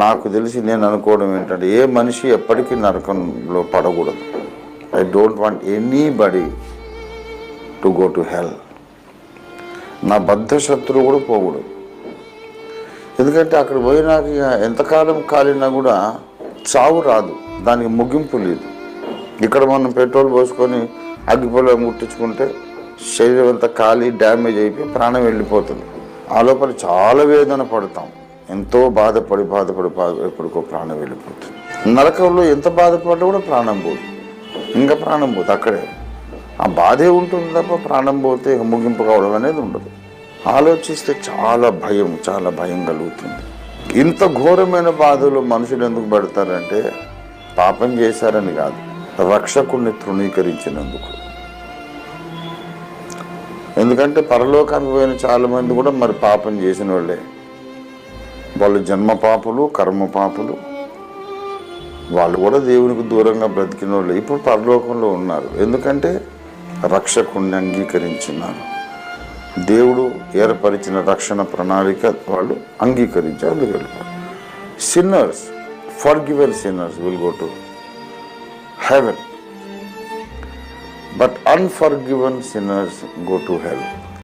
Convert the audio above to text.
నాకు తెలిసి నేను అనుకోవడం ఏంటంటే ఏ మనిషి ఎప్పటికీ నరకంలో పడకూడదు. I don't want anybody to go to hell నా బద్ధ శత్రువు కూడా పోకూడదు. ఎందుకంటే అక్కడ పోయినాక ఇక ఎంతకాలం కాలినా కూడా చావు రాదు. దానికి ముగింపు లేదు. ఇక్కడ మనం పెట్రోల్ పోసుకొని అగ్గిపొల ముట్టించుకుంటే శరీరం అంతా కాలి డ్యామేజ్ అయిపోయి ప్రాణం వెళ్ళిపోతుంది. ఆ లోపల చాలా వేదన పడతాం. ఎంతో బాధపడి బాధపడి బాధ ఎప్పటికో ప్రాణం వెళ్ళిపోతుంది. నరకంలో ఎంత బాధపడ్డా కూడా ప్రాణం పోదు. ఇంకా ప్రాణం పోదు అక్కడే. ఆ బాధే ఉంటుంది తప్ప ప్రాణం పోతే ముగింపు కావడం అనేది ఉండదు. ఆలోచిస్తే చాలా భయం చాలా భయం కలుగుతుంది. ఇంత ఘోరమైన బాధలు మనుషులు ఎందుకు పడతారంటే పాపం చేశారని కాదు రక్షకుణ్ణి తృణీకరించినందుకు. ఎందుకంటే పరలోకానికి పోయిన చాలా మంది కూడా మరి పాపం చేసిన వాళ్ళే. వాళ్ళు జన్మ పాపులు కర్మ పాపులు వాళ్ళు కూడా దేవునికి దూరంగా బ్రతికిన వాళ్ళు ఇప్పుడు పరలోకంలో ఉన్నారు. ఎందుకంటే రక్షకుణ్ణి అంగీకరించినారు. దేవుడు ఏర్పరిచిన రక్షణ ప్రణాళిక వాళ్ళు అంగీకరించారు అందుకు వెళ్ళిపోయారు. Sinners forgiven sinners will go to heaven but unforgiven sinners go to hell